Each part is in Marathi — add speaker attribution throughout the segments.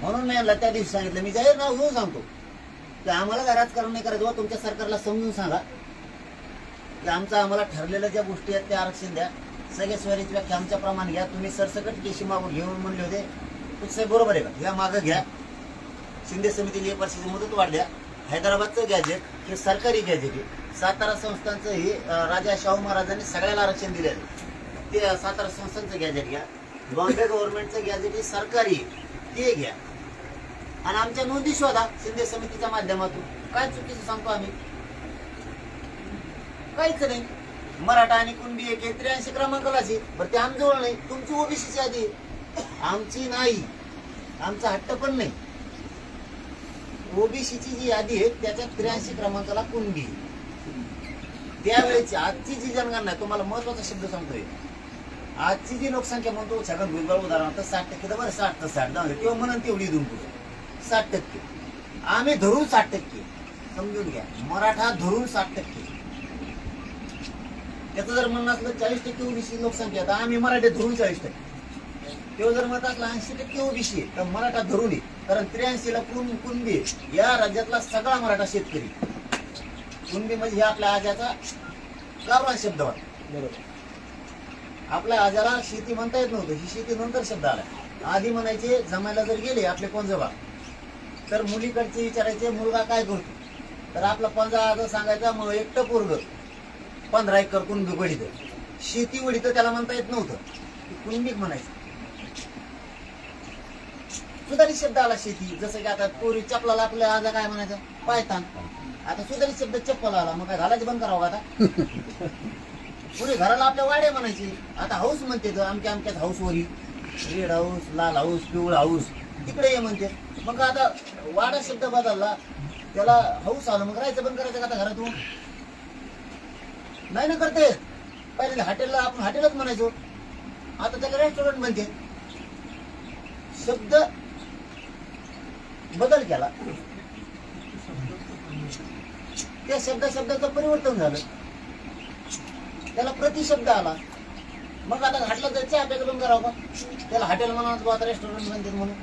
Speaker 1: म्हणून मी यांना त्या दिवशी सांगितलं मी जाहीर नाव घेऊन सांगतो. की आम्हाला काय राजकारण नाही करायचं हो, तुमच्या सरकारला समजून सांगा. की आमचं आम्हाला ठरलेल्या ज्या गोष्टी आहेत त्या आरक्षण द्या. सगळे स्वरीची व्याख्या आमच्या प्रमाण घ्या. तुम्ही सरसकट केशी मागून घेऊन म्हणले होते बरोबर आहे का? या मागं घ्या. शिंदे समितीने एक वर्षाची मुदत वाढल्या. हैदराबादचं गॅजेट हे सरकारी गॅजेट आहे. सातारा संस्थांचं हे राजा शाहू महाराजांनी सगळ्याला आरक्षण दिले ते सातारा संस्थांचं गॅजेट घ्या. बॉम्बे गव्हर्नमेंटचं गॅजेट हे सरकारी ते घ्या. आणि आमच्या नोंदी शोधा शिंदे समितीच्या माध्यमातून. काय चुकीचं सांगतो आम्ही? काहीच नाही. मराठा आणि कुणबी एक त्र्याऐंशी क्रमांकालाची बरं ते आमजवळ नाही. तुमची ओबीसीची यादी आहे. आमची नाही. आमचा हट्ट पण नाही. ओबीसीची जी यादी आहे त्याच्यात त्र्याऐंशी क्रमांकाला कुणबी त्यावेळेची आजची जी जनगणना आहे तुम्हाला महत्त्वाचा शब्द सांगतोय. आजची जी लोकसंख्या म्हणतो छगन भुजबळ उदाहरणार्थ साठ टक्के तर बरं साठ तर साठ. जाऊ किंवा म्हणून तेवढी दुमपूर पुढे. साठ टक्के. आम्ही धरून साठ टक्के. समजून घ्या. मराठा धरून साठ टक्के. त्याचं जर म्हणणं असलं चाळीस टक्के ओबीसी लोकसंख्या तर आम्ही मराठी धरून चाळीस टक्के. तेव्हा जर म्हणत असलं ऐंशी टक्के ओबीसी तर मराठा धरून आहे. कारण त्र्याऐंशीला कुण कुणबी. या राज्यातला सगळा मराठा शेतकरी कुणबी म्हणजे हे आपल्या आजाचा गावरान शब्द होता
Speaker 2: बरोबर.
Speaker 1: आपल्या आजाला शेती म्हणता येत नव्हतं. ही शेती नंतर शब्द आला. आधी म्हणायचे जमायला जर गेले आपले पंजोबा तर मुलीकडचे विचारायचे मुलगा काय करतो? तर आपला पंजा हजार सांगायचा मग एकटं पोरग पंधरा एकर करून बिघडित शेती वडीत त्याला म्हणता येत नव्हतं. ते कुणबीक म्हणायचं. सुधारित शब्द आला शेती. जसं की आता पोरी चपलाला आपल्या आजा काय म्हणायचं? पायतान आता सुधारित शब्द चप्पल आला. मग काय घालायचं बंद करावं आता? पुढे घराला आपल्या वाड्या म्हणायची. आता हाऊस म्हणते तर आमच्या आमच्याच हाऊस वरी. रेड हाऊस लाल हाऊस पिवळा हाऊस तिकडे ये म्हणते. मग आता वाडा शब्द बदलला. त्याला हाऊस आलं. मग राहायचं बंद करायचं का आता घरातून? नाही ना करते. पहिले हॉटेलला आपण हॉटेलच म्हणायचो. आता त्याला रेस्टॉरंट म्हणते. शब्द बदल केला. त्या शब्द शब्दाचं परिवर्तन झालं. त्याला प्रतिशब्द आला. मग आता घाटला जायचं आपल्याकडून करावं का त्याला हॉटेल म्हणा रेस्टॉरंट म्हणते म्हणून.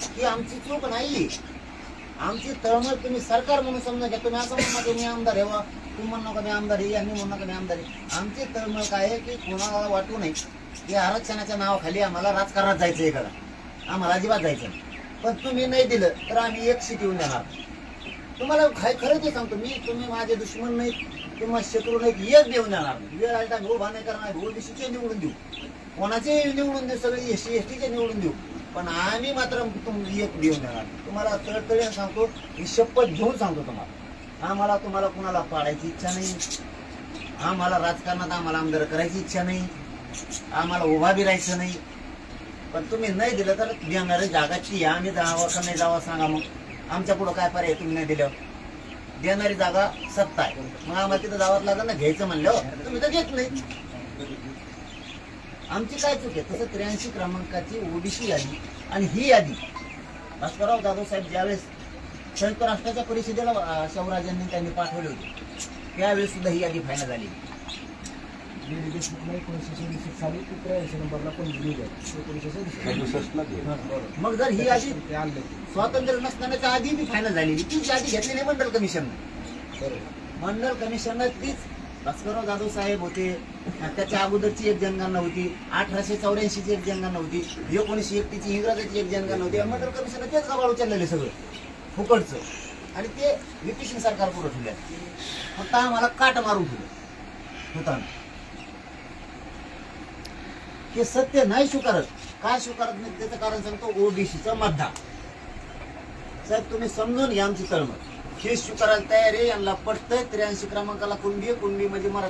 Speaker 1: ही आमची चूक नाही. आमची तळमळ तुम्ही सरकार म्हणून समजा घ्या. तुम्ही असं म्हणू नका मी आमदार आहे वा. तुम्ही म्हणू नका मी आमदार आहे यांनी म्हणू नका मी आमदार आहे. आमची तळमळ काय आहे की कोणाला वाटू नये. की आरक्षणाच्या नावाखाली आम्हाला राजकारणात जायचं आहे का आम्हाला अजिबात जायचं पण तुम्ही नाही दिलं तर आम्ही एक सीट येऊन देणार. तुम्हाला काय खरं ते सांगतो मी तुम्ही माझे दुश्मन नाहीत. किंवा शत्रू नाहीत. एक देऊन देणार वेळ आलटा भाऊ भाने नाही करणार. दिशीचे निवडून देऊ. कोणाचे निवडून देऊ. सगळे एस सी एस टीचे निवडून देऊ. पण आम्ही मात्र तुम्ही एक देऊन देणार तुम्हाला तळतळीने सांगतो मी शपथ घेऊन सांगतो तुम्हाला. आम्हाला तुम्हाला कुणाला पाडायची इच्छा नाही. आम्हाला राजकारणात आम्हाला आमदार करायची इच्छा नाही. आम्हाला उभा बी राहायचं नाही. पण तुम्ही नाही दिलं तर देणारे जागाची या. आम्ही जावं का नाही जावं सांगा मग. आमच्या पुढं काय पर्याय तुम्ही नाही दिलं? देणारी जागा सत्ता आहे. मग आम्हाला तिथं जावं लागलं ना घ्यायचं म्हणलं. तुम्ही तर घेत नाही. आमची काय चूक आहे? तसं त्र्याऐंशी क्रमांकाची ओबीसी यादी आणि ही यादी. भास्करराव जाधव साहेब ज्यावेळेस संयुक्त राष्ट्राच्या परिषदेला अं, शाहूराजांनी त्यांनी पाठवले होते त्यावेळेस सुद्धा ही यादी फायनल झाली. मग जर ही यादी स्वातंत्र्य नसतानाच्या आधी बी फायनल झालेली तीच यादी घेतली नाही मंडल कमिशन
Speaker 2: बरोबर.
Speaker 1: मंडळ कमिशनर तीच भास्करराव जाधव साहेब होते. त्याच्या अगोदरची एक जनगणना होती. अठराशे चौऱ्याऐंशीची एक जनगणना होती. एकोणीसशे एकटीची इंग्रजाची एक जनगणना होती. मंडळ कमिशन तेच गबाळ उचललेले सगळं. फुकटचं. आणि ते ब्रिटिश सरकार पुढे ठेवल्या फक्त आम्हाला काट मारून ठेवलं. होताना. हे सत्य नाही स्वीकारत. काय स्वीकारत नाही त्याचं कारण सांगतो. ओबीसीचा मद्दा. साहेब तुम्ही समजून घ्या आमची तळमळ. हे स्वीकारायला तयार आहे. यांना पटतंय त्र्याऐंशी क्रमांकाला कुणबी आहे, कुणबी मराठा